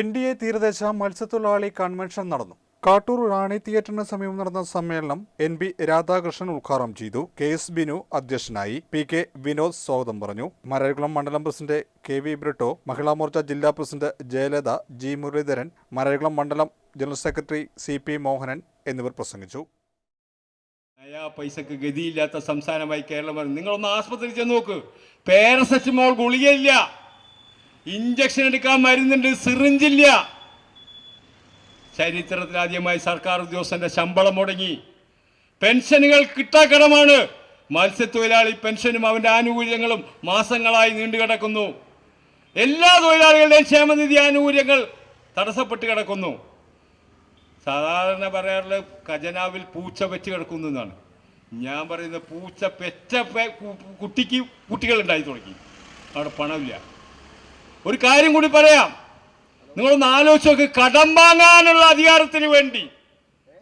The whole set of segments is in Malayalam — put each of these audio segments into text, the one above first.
എൻ ഡി എ തീരദേശ മത്സ്യത്തൊഴിലാളി കൺവെൻഷൻ നടന്നു. കാട്ടൂർ റാണി തിയേറ്ററിന് സമീപം നടന്ന സമ്മേളനം എൻ ബി രാധാകൃഷ്ണൻ ഉദ്ഘാടനം ചെയ്തു. കെ എസ് ബിനു അധ്യക്ഷനായി. പി കെ വിനോദ് സ്വാഗതം പറഞ്ഞു. മരകുളം മണ്ഡലം president K V Britto Mahila Morcha ജില്ലാ പ്രസിഡന്റ് ജയലത ജി മുരളീധരൻ മരകുളം മണ്ഡലം general secretary C P Mohanan എന്നിവർ പ്രസംഗിച്ചു. നയാ പൈസക്ക് ഗതിയില്ലാത്ത സംസ്ഥാനമായി കേരളം നിങ്ങൾ ആസ്പത്രിയിൽ ചെന്ന് നോക്ക്. പാരസെറ്റമോൾ ഗുളികയില്ല. ഇഞ്ചക്ഷൻ എടുക്കാൻ മരുന്നുണ്ട് സിറിഞ്ചില്ല. ചരിത്രത്തിൽ ആദ്യമായി സർക്കാർ ഉദ്യോഗസ്ഥന്റെ ശമ്പളം മുടങ്ങി. പെൻഷനുകൾ കിട്ടാക്കടമാണ് മത്സ്യത്തൊഴിലാളി പെൻഷനും അവന്റെ ആനുകൂല്യങ്ങളും മാസങ്ങളായി നീണ്ടു കിടക്കുന്നു. എല്ലാ തൊഴിലാളികളുടെയും ക്ഷേമനിധി ആനുകൂല്യങ്ങൾ തടസ്സപ്പെട്ട് കിടക്കുന്നു. സാധാരണ പറയാറുള്ള ഖജനാവിൽ പൂച്ച വെച്ച് കിടക്കുന്നു എന്നാണ്. ഞാൻ പറയുന്നത് പൂച്ച പെറ്റ കുട്ടിക്ക് കുട്ടികൾ ഉണ്ടായി തുടങ്ങി. അവിടെ പണമില്ല. ഒരു കാര്യം കൂടി പറയാം. നിങ്ങളൊന്ന് ആലോചിച്ച് നോക്ക് കടം വാങ്ങാനുള്ള അധികാരത്തിന് വേണ്ടി.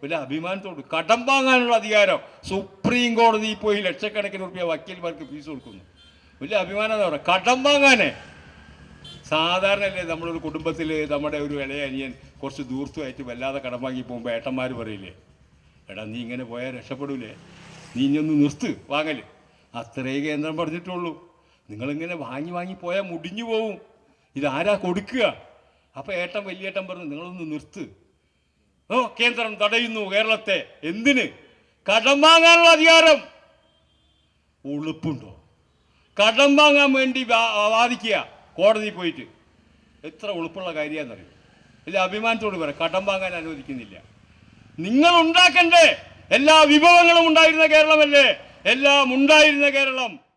വലിയ അഭിമാനത്തോട് കടം വാങ്ങാനുള്ള അധികാരം. സുപ്രീം കോടതി പോയി ലക്ഷക്കണക്കിന് റുപ്യ വക്കീൽമാർക്ക് ഫീസ് കൊടുക്കുന്നു. വലിയ അഭിമാനം എന്താ പറയുക? കടം വാങ്ങാനേ. സാധാരണ അല്ലേ നമ്മളൊരു കുടുംബത്തിൽ നമ്മുടെ ഒരു ഇളയ അനിയൻ കുറച്ച് ദൂർത്തുമായിട്ട് വല്ലാതെ കടം വാങ്ങി പോകുമ്പോൾ ഏട്ടന്മാർ പറയില്ലേ? എടാ നീ ഇങ്ങനെ പോയാൽ രക്ഷപ്പെടൂലേ? നീ ഇനി ഒന്ന് നിർത്ത് വാങ്ങൽ. അത്രേ കേന്ദ്രം പറഞ്ഞിട്ടുള്ളൂ നിങ്ങളിങ്ങനെ വാങ്ങി വാങ്ങി പോയാൽ മുടിഞ്ഞു പോവും. ഇതാരാ കൊടുക്കുക? അപ്പോൾ ഏട്ടൻ വലിയേട്ടൻ പറഞ്ഞു നിങ്ങളൊന്ന് നിർത്ത്. ഓ കേന്ദ്രം തടയുന്നു കേരളത്തെ. എന്തിന്? കടം വാങ്ങാനുള്ള അധികാരം. ഉളുപ്പുണ്ടോ? കടം വാങ്ങാൻ വേണ്ടി വാദിക്കുക. കോടതി പോയിട്ട്. എത്ര ഉളുപ്പുള്ള കാര്യമാണെന്നറിയും ഇല്ല അഭിമാനത്തോട് പറയാം കടം വാങ്ങാൻ അനുവദിക്കുന്നില്ല. നിങ്ങൾ ഉണ്ടാക്കണ്ടേ? എല്ലാ വിഭവങ്ങളും ഉണ്ടായിരുന്ന കേരളമല്ലേ? എല്ലാം ഉണ്ടായിരുന്ന കേരളം.